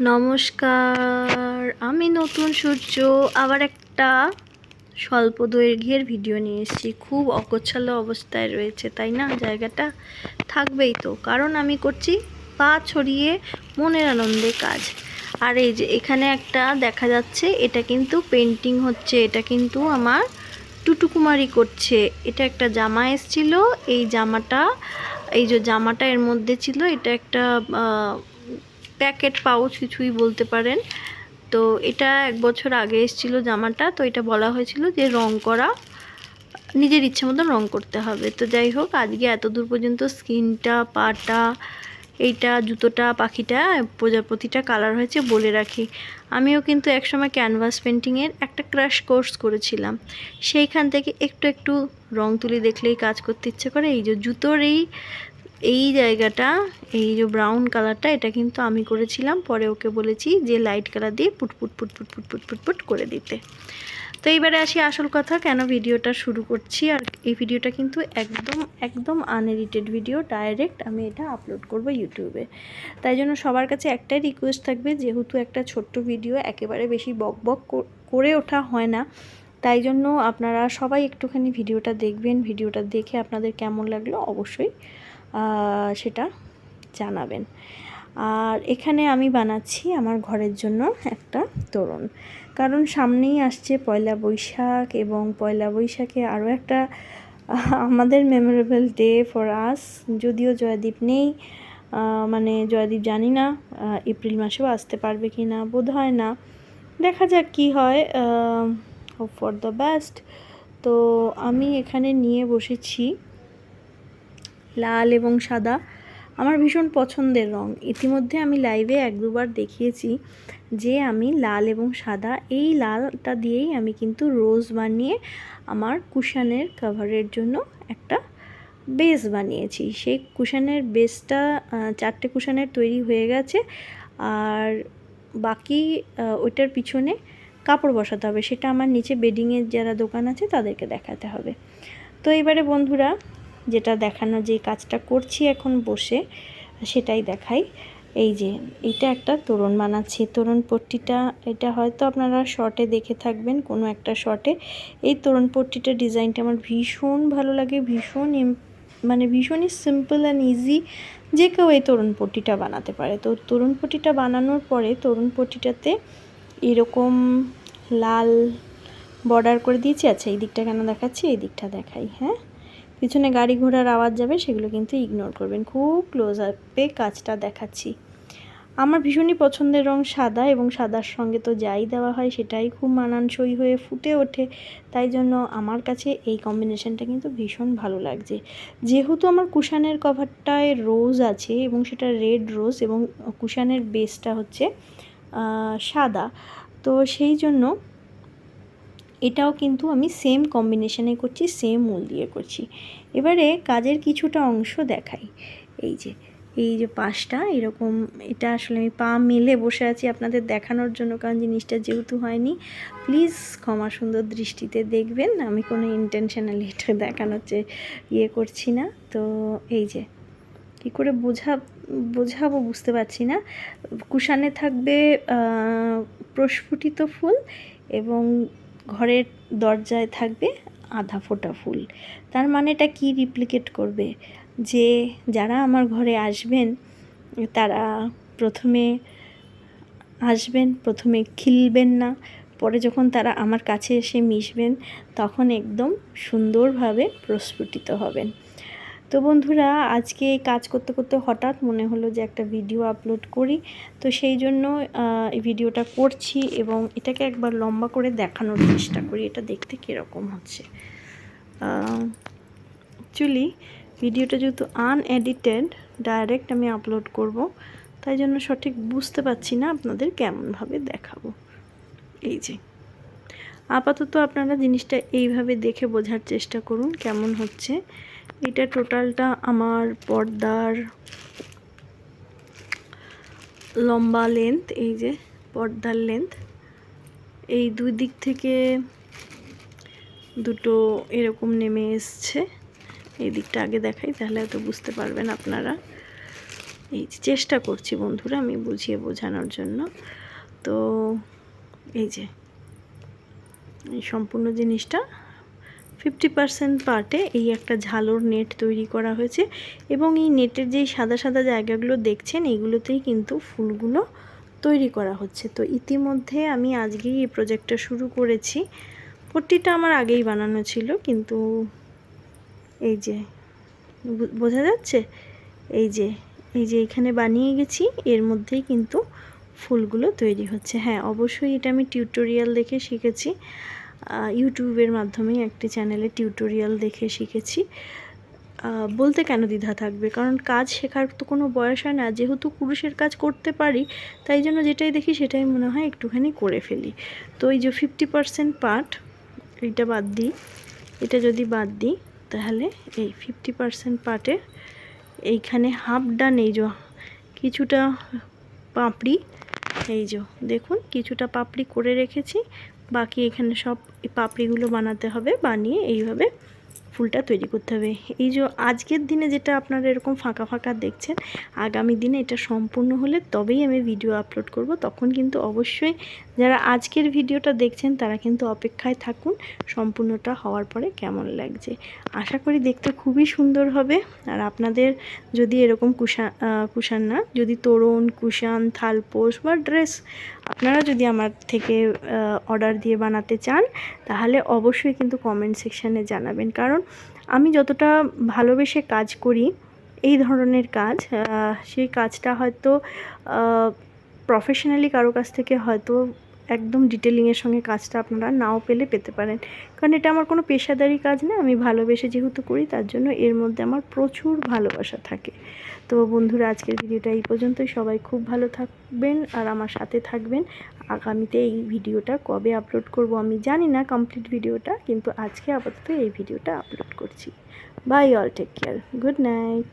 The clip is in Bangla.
নমস্কার, আমি নতুন সূর্য। আবার একটা স্বল্প দৈর্ঘ্যের ভিডিও নিয়ে এসেছি। খুব অগোছালো অবস্থায় রয়েছে, তাই না? জায়গাটা থাকবেই তো। কারণ আমি করছি পা ছড়িয়ে মনের আনন্দে কাজ। আর এই যে এখানে একটা দেখা যাচ্ছে, এটা কিন্তু পেন্টিং হচ্ছে, এটা কিন্তু আমার টুটুকুমারি করছে। এটা একটা জামা এসছিল, এই জামাটা, এই যে জামাটা এর মধ্যে ছিল, এটা একটা প্যাকেট, পাউচ কিছুই বলতে পারেন। তো এটা এক বছর আগে এসেছিল জামাটা, তো এটা বলা হয়েছিল যে রং করা, নিজের ইচ্ছে মতন রং করতে হবে। তো যাই হোক, আজকে এত দূর পর্যন্ত স্কিনটা, পাটা, এইটা, জুতোটা, পাখিটা, প্রজাপতিটা কালার হয়েছে বলে রাখি। আমিও কিন্তু একসময় ক্যানভাস পেন্টিংয়ের একটা ক্র্যাশ কোর্স করেছিলাম। সেইখান থেকে একটু একটু রং তুলি দেখলেই কাজ করতে ইচ্ছে করে। এই যে জুতোর এই এই জায়গাটা, এই যে ব্রাউন কালারটা এটা কিন্তু আমি করেছিলাম। পরে ওকে বলেছি যে লাইট কালার দিয়ে পুটপুট পুটপুট পুটপুট পুটপুট করে দিতে। তো এইবারে আসি আসল কথা, কেন ভিডিওটা শুরু করছি? আর এই ভিডিওটা কিন্তু একদম একদম আনএডিটেড ভিডিও ডাইরেক্ট আমি এটা আপলোড করব ইউটিউবে তাই জন্য সবার কাছে একটাই রিকোয়েস্ট থাকবে, যেহেতু একটা ছোট্ট ভিডিও একেবারে বেশি বক বক করে ওঠা হয় না। তাই জন্য আপনারা সবাই একটুখানি ভিডিওটা দেখবেন, ভিডিওটা দেখে আপনাদের কেমন লাগল অবশ্যই সেটা জানাবেন। আর এখানে আমি বানাচ্ছি আমার ঘরের জন্য একটা তোরণ। কারণ সামনেই আসছে পয়লা বৈশাখ এবং পয়লা বৈশাখে আরও একটা আমাদের মেমোরেবল ডে ফর আস যদিও জয়দীপ নেই মানে জয়দীপ জানি না এপ্রিল মাসেও আসতে পারবে কি না বোধ হয় না। দেখা যাক কি হয় হোপ ফর দ্য বেস্ট তো আমি এখানে নিয়ে বসেছি লাল এবং সাদা। আমার ভীষণ পছন্দের রং। ইতিমধ্যে আমি লাইভে এক দুবার দেখিয়েছি যে আমি লাল এবং সাদা। এই লালটা দিয়েই আমি কিন্তু রোজ বানিয়ে আমার কুশানের কাভারের জন্য একটা বেস বানিয়েছি। সেই কুশানের বেসটা চারটে কুশানের তৈরি হয়ে গেছে। আর বাকি ওইটার পিছনে কাপড় বসাতে হবে। সেটা আমার নিচে বেডিংয়ের যারা দোকান আছে তাদেরকে দেখাতে হবে। তো এবারে বন্ধুরা যেটা দেখানো, যে কাজটা করছি এখন বসে, সেটাই দেখাই। এই যে এটা একটা তোরণ বানাচ্ছি। তোরণ পট্টিটা, এটা হয়তো আপনারা শর্টে দেখে থাকবেন, কোনো একটা শর্টে এই তোরণ পট্টিটা ডিজাইনটা আমার ভীষণ ভালো লাগে, ভীষণ মানে ভীষণই সিম্পল অ্যান্ড ইজি যে কেউ এই তরুণ পট্টিটা বানাতে পারে। তো তরুণ পট্টিটা বানানোর পরে তরুণ পট্টিটাতে এরকম লাল বর্ডার করে দিয়েছি। আচ্ছা এই দিকটা কেন দেখাচ্ছি? এই দিকটা দেখাই হ্যাঁ? পিছনে গাড়ি ঘোড়ার আওয়াজ যাবে, সেগুলো কিন্তু ইগনোর করবেন। খুব ক্লোজ আপে কাজটা দেখাচ্ছি। আমার ভীষণই পছন্দের রং সাদা এবং সাদার সঙ্গে তো যাই দেওয়া হয়, সেটাই খুব মানানসই হয়ে ফুটে ওঠে। তাই জন্য আমার কাছে এই কম্বিনেশনটা কিন্তু ভীষণ ভালো লাগছে। যেহেতু আমার কুশানের কভারটায় রোজ আছে এবং সেটা রেড রোজ এবং কুশানের বেসটা হচ্ছে সাদা। তো সেই জন্য এটাও কিন্তু আমি সেম কম্বিনেশনে করছি সেম উল দিয়ে করছি। এবারে কাজের কিছুটা অংশ দেখাই। এই যে এই যে পাশটা, এরকম এটা আসলে আমি পা মেলে বসে আছি আপনাদের দেখানোর জন্য, কারণ জিনিসটা যেহেতু হয়নি প্লিজ ক্ষমা সুন্দর দৃষ্টিতে দেখবেন। আমি কোনো ইন্টেনশনালি এটা দেখানোর যে ইয়ে করছি না। তো এই যে, কী করে বোঝা, বোঝাবো বুঝতে পারছি না। কুশানে থাকবে প্রস্ফুটিত ফুল এবং ঘরের দরজায় থাকবে আধা ফোটা ফুল। তার মানে এটা কী রিপ্লিকেট করবে? যে যারা আমার ঘরে আসবেন, তারা প্রথমে আসবেন, প্রথমে খিলবেন না, পরে যখন তারা আমার কাছে এসে মিশবেন, তখন একদম সুন্দরভাবে প্রস্ফুটিত হবেন। তো বন্ধুরা, আজকে কাজ করতে করতে হঠাৎ মনে হলো যে একটা ভিডিও আপলোড করি। তো সেই জন্য এই ভিডিওটা করছি এবং এটাকে একবার লম্বা করে দেখানোর চেষ্টা করি। এটা দেখতে কীরকম হচ্ছে। অ্যাকচুয়ালি ভিডিওটা যেহেতু আনএডিটেড ডাইরেক্ট আমি আপলোড করব। তাই জন্য সঠিক বুঝতে পারছি না আপনাদের কেমনভাবে দেখাবো। এই যে। আপাতত আপনারা জিনিসটা এইভাবে দেখে বোঝার চেষ্টা করুন, কেমন হচ্ছে। এটা টোটালটা আমার পর্দার লম্বা লেন্থ এই যে পর্দার লেন্থ এই দুই দিক থেকে দুটো এরকম নেমে এসছে। এই দিকটা আগে দেখাই, তাহলে হয়তো বুঝতে পারবেন আপনারা। এই চেষ্টা করছি বন্ধুরা, আমি বুঝিয়ে বোঝানোর জন্য। তো এই যে, এই সম্পূর্ণ জিনিসটা ফিফটি পার্সেন্ট পার্টে এই একটা ঝালোর নেট তৈরি করা হয়েছে এবং এই নেটের যেই সাদা সাদা জায়গাগুলো দেখছেন এইগুলোতেই কিন্তু ফুলগুলো তৈরি করা হচ্ছে। তো ইতিমধ্যে আমি আজকেই এই প্রজেক্টটা শুরু করেছি। পট্টিটা আমার আগেই বানানো ছিল, কিন্তু এই যে বোঝা যাচ্ছে? এই যে এই যে এখানে বানিয়ে গেছি, এর মধ্যেই কিন্তু ফুলগুলো তৈরি হচ্ছে। হ্যাঁ অবশ্যই এটা আমি টিউটোরিয়াল দেখে শিখেছি। ইউটিউবের মাধ্যমে একটি চ্যানেলে টিউটোরিয়াল দেখে শিখেছি। বলতে কেন দ্বিধা থাকবে? কারণ কাজ শেখার তো কোনো বয়স হয় না। যেহেতু পুরুষের কাজ করতে পারি, তাই জন্য যেটাই দেখি সেটাই মনে হয় একটুখানি করে ফেলি। তো এই যে ফিফটি পার্সেন্ট পার্ট এইটা বাদ দিই। এটা যদি বাদ দিই, তাহলে এই ফিফটি পার্সেন্ট পার্টে এইখানে হাফ ডান এই যে কিছুটা পাপড়ি, এই যে দেখুন, কিছুটা পাপড়ি করে রেখেছি। বাকি এখানে সব এই পাপড়িগুলো বানাতে হবে, বানিয়ে এইভাবে ফুলটা তৈরি করতে হবে। এই যে আজকের দিনে যেটা আপনারা এরকম ফাঁকা ফাঁকা দেখছেন, আগামী দিনে এটা সম্পূর্ণ হলে তবেই আমি ভিডিও আপলোড করব, তখন কিন্তু অবশ্যই যারা আজকের ভিডিওটা দেখছেন, তারা কিন্তু অপেক্ষায় থাকুন। সম্পূর্ণটা হওয়ার পরে কেমন লাগছে? আশা করি দেখতে খুবই সুন্দর হবে। আর আপনাদের যদি এরকম কুশা কুশান না, যদি তরুণ, কুশান থালপোষ বা ড্রেস আপনারা যদি আমার থেকে অর্ডার দিয়ে বানাতে চান, তাহলে অবশ্যই কিন্তু কমেন্ট সেকশানে জানাবেন। কারণ আমি যতটা ভালোবেসে কাজ করি, এই ধরনের কাজ সেই কাজটা হয়তো প্রফেশনালি কারও কাছ থেকে হয়তো একদম ডিটেলিংয়ের সঙ্গে কাজটা আপনারা নাও পেলে পেতে পারেন। কারণ এটা আমার কোনো পেশাদারি কাজ না, আমি ভালোবেসে যেহেতু করি, তার জন্য এর মধ্যে আমার প্রচুর ভালোবাসা থাকে। তো বন্ধুরা, আজকের ভিডিওটা এই পর্যন্তই। সবাই খুব ভালো থাকবেন আর আমার সাথে থাকবেন। আগামীতে এই ভিডিওটা কবে আপলোড করব আমি জানি না কমপ্লিট ভিডিওটা, কিন্তু আজকে আপাতত এই ভিডিওটা আপলোড করছি। Bye all take care good night